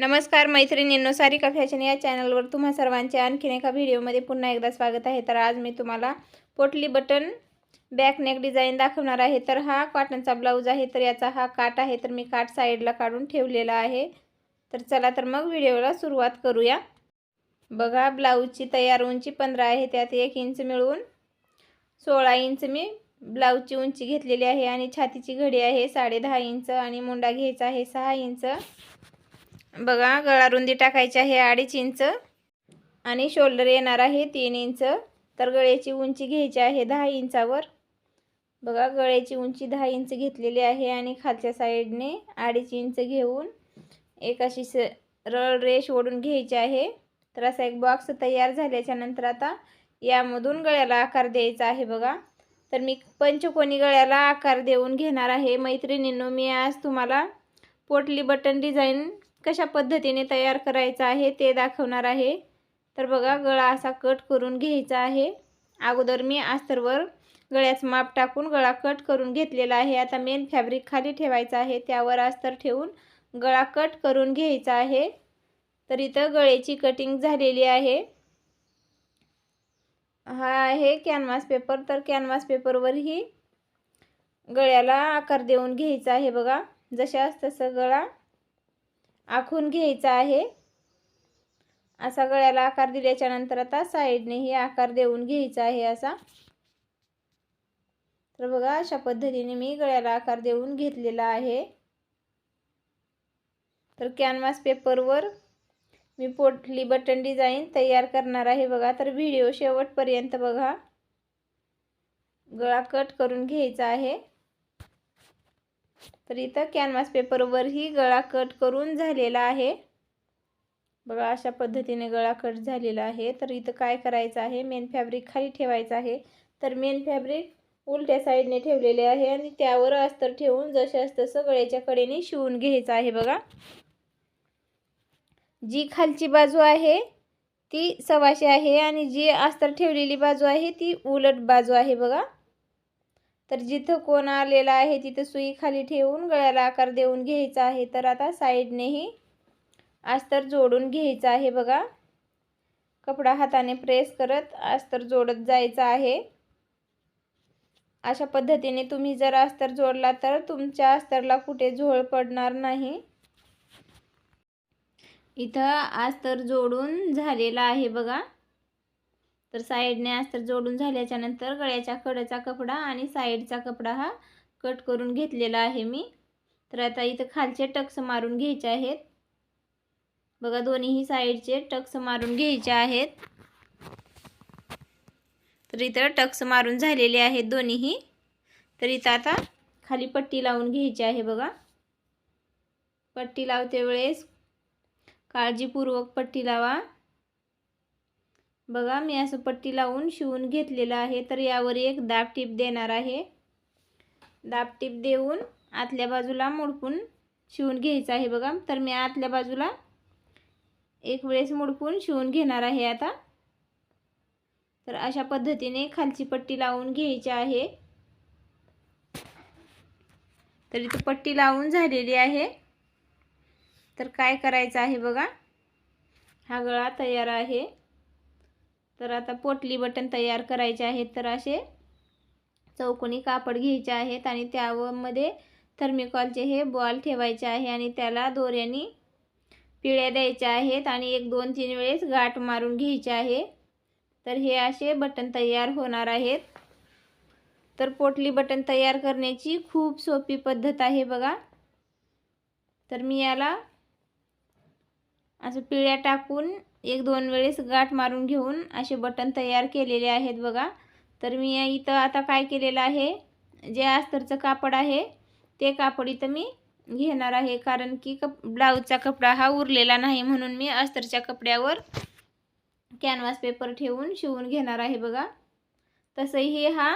नमस्कार मैत्रिणींनो. सारिका फॅशन या चॅनलवर तुम्हा सर्वांचे आणखीन एका व्हिडिओमध्ये पुन्हा एकदा स्वागत आहे. तर आज मी तुम्हाला पोटली बटन बॅक नेक डिझाईन दाखवणार आहे. तर हा कॉटनचा ब्लाऊज आहे. तर याचा हा काट आहे. तर मी काट साईडला काढून ठेवलेला आहे. तर चला तर मग व्हिडिओला सुरुवात करूया. बघा ब्लाऊजची तयार उंची पंधरा आहे. त्यात एक इंच मिळून सोळा इंच मी ब्लाऊजची उंची घेतलेली आहे. आणि छातीची घडी आहे साडे दहा इंच आणि मुंडा घ्यायचा आहे सहा इंच. बघा गळा रुंदी टाकायची आहे अडीच इंच आणि शोल्डर येणार आहे तीन इंच. तर गळ्याची उंची घ्यायची आहे दहा इंचावर. बघा गळ्याची उंची दहा इंच घेतलेली आहे आणि खालच्या साईडने अडीच इंच घेऊन एक अशी स रळ रेश ओढून घ्यायची आहे. तर असा एक बॉक्स तयार झाल्याच्यानंतर आता यामधून गळ्याला आकार द्यायचा आहे बघा. तर मी पंचकोनी गळ्याला आकार देऊन घेणार आहे. मैत्रिणींनो मी आज तुम्हाला पोटली बटन डिझाईन कशा पद्धतीने तयार करायचं आहे ते दाखवणार आहे. तर बघा गळा असा कट करून घ्यायचा आहे. अगोदर मी अस्तरवर गळ्याचं माप टाकून गळा कट करून घेतलेला आहे. आता मेन फॅब्रिक खाली ठेवायचं आहे. त्यावर अस्तर ठेवून गळा कट करून घ्यायचा आहे. तर इथं गळ्याची कटिंग झालेली आहे. हा आहे कॅनव्हास पेपर तर कॅनव्हास पेपरवरही गळ्याला आकार देऊन घ्यायचा आहे बघा. जशास तसं गळा आखून घ्यायचा आहे. असा गळ्याला आकार दिल्याच्या नंतर आता साईडनेही आकार देऊन घ्यायचा आहे असा. तर बघा अशा पद्धतीने मी गळ्याला आकार देऊन घेतलेला आहे. तर कॅनव्हास पेपरवर मी पोटली बटन डिझाईन तयार करणार आहे बघा. तर व्हिडिओ शेवटपर्यंत बघा. गळा कट करून घ्यायचा आहे. तर इथं कॅनव्हास पेपरवरही गळा कट करून झालेला आहे. बघा अशा पद्धतीने गळा कट झालेला आहे. तर इथं काय करायचं आहे? मेन फॅब्रिक खाली ठेवायचं आहे. तर मेन फॅब्रिक उलट्या साईडने ठेवलेले आहे आणि त्यावर अस्तर ठेवून जशास तसं गळ्याच्या कडेने शिवून घ्यायचं आहे बघा. जी खालची बाजू आहे ती सवाशे आहे आणि जी अस्तर ठेवलेली बाजू आहे ती उलट बाजू आहे बघा. तर जिथं कोण आलेला आहे तिथं सुई खाली ठेवून गळ्याला आकार देऊन घ्यायचा आहे. तर आता साईडनेही अस्तर जोडून घ्यायचं आहे बघा. कपडा हाताने प्रेस करत अस्तर जोडत जायचं आहे. अशा पद्धतीने तुम्ही जर अस्तर जोडला तर तुमच्या अस्तरला कुठे झोळ पडणार नाही. इथं अस्तर जोडून झालेला आहे बघा. तर साईडने अस्तर जोडून झाल्याच्यानंतर गळ्याच्या कडेचा कपडा आणि साईडचा कपडा हा कट करून घेतलेला आहे मी. तर आता इथं खालचे टक्स मारून घ्यायचे आहेत. बघा दोन्हीही साईडचे टक्स मारून घ्यायचे आहेत. तर इथं टक्स मारून झालेले आहेत दोन्हीही. तर इथं आता खाली पट्टी लावून घ्यायची आहे बघा. पट्टी लावते वेळेस काळजीपूर्वक पट्टी लावा. बघा मी असं पट्टी लावून शिवून घेतलेलं आहे तर यावर एक दाब टीप देणार आहे. दाब टीप देऊन आतल्या बाजूला मुडपून शिवून घ्यायचं आहे बघा. तर मी आतल्या बाजूला एक वेळेस मुडपून शिवून घेणार आहे आता. तर अशा पद्धतीने खालची पट्टी लावून घ्यायची आहे. तर इथं पट्टी लावून झालेली आहे. तर काय करायचं आहे बघा हा गळा तयार आहे. तर आता पोटली बटन तयार करायचे आहेत तर असे चौकोनी कापड घ्यायचे आहेत आणि त्यामध्ये थर्मिकॉलचे हे बॉल ठेवायचे आहे आणि त्याला दोऱ्यानी पिळ्या द्यायच्या आहेत आणि एक दोन तीन वेळेस गाठ मारून घ्यायचे आहे. तर हे असे बटन तयार होणार आहेत. तर पोटली बटन तयार करण्याची खूप सोपी पद्धत आहे बघा. तर मी याला असं पिळ्या टाकून एक दोन वेळेस गाठ मारून घेऊन असे बटन तयार केलेले आहेत बघा. तर मी इथं आता काय केलेलं आहे? जे अस्तरचं कापड आहे ते कापड इथं मी घेणार आहे. कारण की कप ब्लाऊजचा कपडा हा उरलेला नाही म्हणून मी अस्तरच्या कपड्यावर कॅनव्हास पेपर ठेवून शिवून घेणार आहे बघा. तसंही हा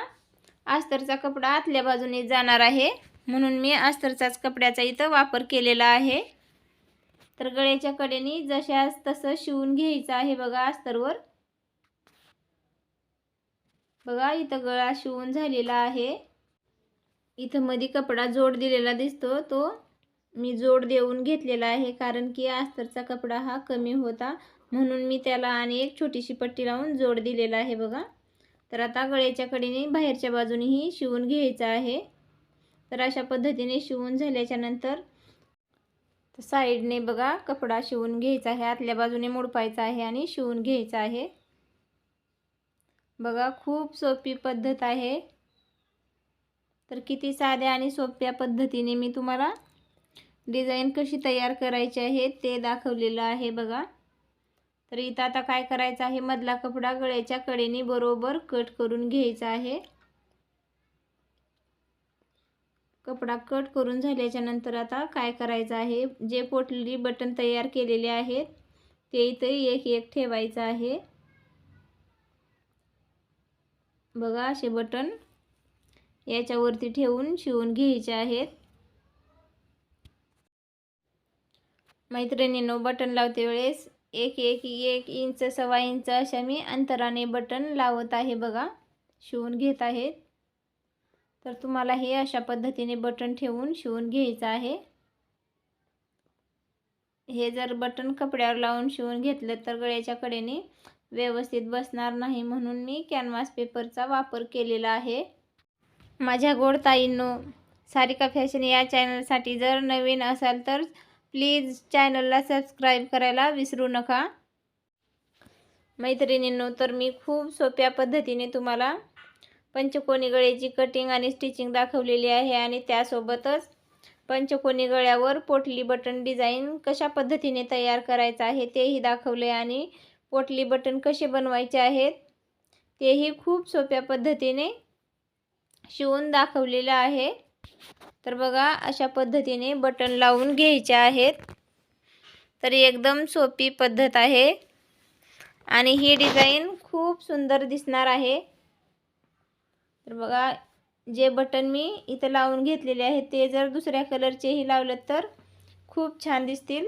अस्तरचा कपडा आतल्या बाजूने जाणार आहे म्हणून मी अस्तरचाच कपड्याचा इथं वापर केलेला आहे. तर गळ्याच्या कडेने जशास तसं शिवून घ्यायचं आहे बघा अस्तरवर. बघा इथं गळा शिवून झालेला आहे. इथं मध्ये कपडा जोड दिलेला दिसतो. तो मी जोड देऊन घेतलेला आहे कारण की अस्तरचा कपडा हा कमी होता. म्हणून मी त्याला आणि एक छोटीशी पट्टी लावून जोड दिलेला आहे बघा. तर आता गळ्याच्या कडेने बाहेरच्या बाजूनेही शिवून घ्यायचं आहे. तर अशा पद्धतीने शिवून झाल्याच्यानंतर तर साईडने बघा कपडा शिवून घ्यायचा आहे. आतल्या बाजूने मोडपायचा आहे आणि शिवून घ्यायचा आहे. बघा खूप सोपी पद्धत आहे. तर किती साध्या आणि सोप्या पद्धतीने मी तुम्हाला डिझाईन कशी तयार करायची आहे ते दाखवलेलं आहे बघा. तर इथं आता काय करायचं आहे? मधला कपडा गळ्याच्या कडेने बरोबर कट करून घ्यायचा आहे. कपडा कट करून झाल्याच्यानंतर आता काय करायचं आहे? जे पोटली बटन तयार केलेले आहेत ते इथं एक एक ठेवायचं आहे. बघा असे बटन याच्यावरती ठेवून शिवून घ्यायचे आहेत. मैत्रिणींनो बटन लावते वेळेस एक एक एक इंच सव्वा इंच अशा मी अंतराने बटन लावत आहे बघा. शिवून घेत आहेत. तर तुम्हाला हे अशा पद्धतीने बटन ठेवून शिवून घ्यायचं आहे. हे जर बटन कपड्यावर लावून शिवून घेतलं तर गळ्याच्या कडेने व्यवस्थित बसणार नाही म्हणून मी कॅनव्हास पेपरचा वापर केलेला आहे. माझ्या गोड ताईंनो सारिका फॅशन या चॅनलसाठी जर नवीन असाल तर प्लीज चॅनलला सबस्क्राईब करायला विसरू नका. मैत्रिणींनो तर मी खूप सोप्या पद्धतीने तुम्हाला पंचकोनी गळ्याची कटिंग आणि स्टिचिंग दाखवलेली आहे आणि त्यासोबतच पंचकोनी गळ्यावर पोटली बटन डिझाईन कशा पद्धतीने तयार करायचं आहे तेही दाखवले आणि पोटली बटन कसे बनवायचे आहेत तेही खूप सोप्या पद्धतीने शिवून दाखवलेलं आहे. तर बघा अशा पद्धतीने बटन लावून घ्यायचे आहेत. तर एकदम सोपी पद्धत आहे. आणि ही डिझाईन खूप सुंदर दिसणार आहे. तर बघा जे बटन मी इथं लावून घेतलेले आहे ते जर दुसऱ्या कलरचेही लावलं तर खूप छान दिसतील.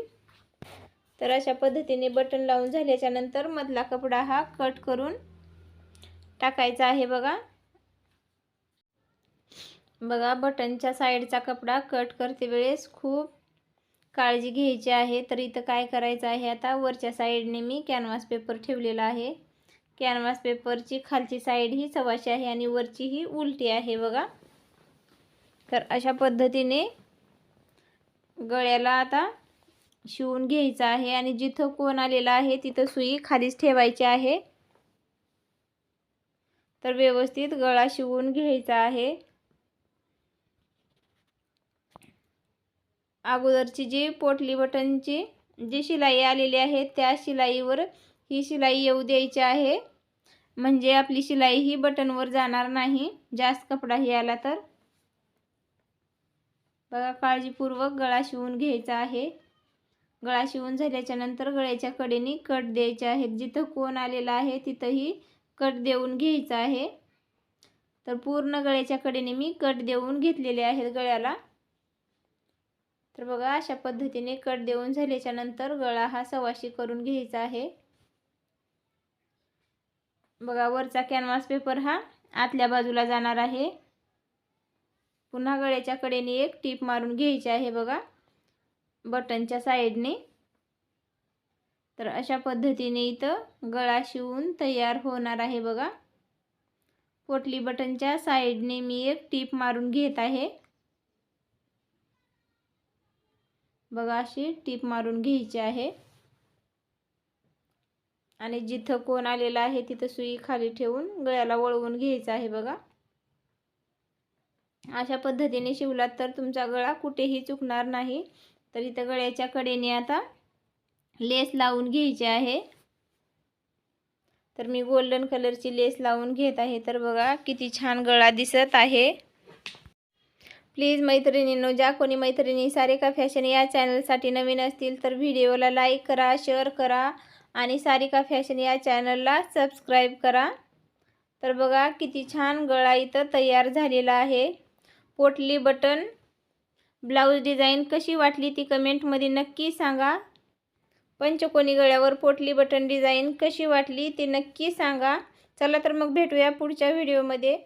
तर अशा पद्धतीने बटन लावून झाल्याच्यानंतर मधला कपडा हा कट करून टाकायचा आहे बघा. बघा बटनच्या साईडचा कपडा कट करते वेळेस खूप काळजी घ्यायची आहे. तर इथं काय करायचं आहे आता? वरच्या साईडने मी कॅनव्हास पेपर ठेवलेला आहे. कॅनव्हास पेपरची खालची साईड ही सवाशी आहे आणि वरची ही उलटी आहे बघा. तर अशा पद्धतीने गळ्याला आता शिवून घ्यायचं आहे आणि जिथं कोण आलेला आहे तिथं सुई खालीच ठेवायची आहे. तर व्यवस्थित गळा शिवून घ्यायचा आहे. अगोदरची जी पोटली बटनची जी शिलाई आलेली आहे त्या शिलाईवर ही शिलाई येऊ द्यायची आहे. म्हणजे आपली शिलाई ही बटनवर जाणार नाही. जास्त कपडाही आला तर. बघा काळजीपूर्वक गळा शिवून घ्यायचा आहे. गळा शिवून झाल्याच्यानंतर गळ्याच्या कडेने कट द्यायचे आहेत. जिथं कोण आलेला आहे तिथंही कट देऊन घ्यायचं आहे. तर पूर्ण गळ्याच्या कडेने मी कट देऊन घेतलेले आहेत गळ्याला. तर बघा अशा पद्धतीने कट देऊन झाल्याच्यानंतर गळा हा सवाशी करून घ्यायचा आहे. बघा वरचा कॅनव्हास पेपर हा आतल्या बाजूला जाणार आहे. पुन्हा गळ्याच्या कडेने एक टीप मारून घ्यायची आहे बघा बटनच्या साईडने. तर अशा पद्धतीने इथं गळा शिवून तयार होणार आहे बघा. पोटली बटनच्या साईडने मी एक टीप मारून घेत आहे. बघा अशी टीप मारून घ्यायची आहे. आणि जिथं कोण आलेला आहे तिथं सुई खाली ठेवून गळ्याला वळवून घ्यायचं आहे बघा. अशा पद्धतीने शिवलात तर तुमचा गळा कुठेही चुकणार नाही. तर इथं गळ्याच्या कडेने आता लेस लावून घ्यायची आहे. तर मी गोल्डन कलरची लेस लावून घेत आहे. तर बघा किती छान गळा दिसत आहे. प्लीज मैत्रिणींनो ज्या कोणी मैत्रिणी सारिका फॅशन या चॅनलसाठी नवीन असतील तर व्हिडिओला लाईक करा शेअर करा. आणि सारिका फॅशन या चॅनलला सबस्क्राईब करा. तर बघा किती छान गळा इथं तयार झालेला आहे. पोटली बटन ब्लाऊज डिझाईन कशी वाटली ती कमेंटमध्ये नक्की सांगा. पंचकोनी गळ्यावर पोटली बटन डिझाईन कशी वाटली ती नक्की सांगा. चला तर मग भेटूया पुढच्या व्हिडिओमध्ये.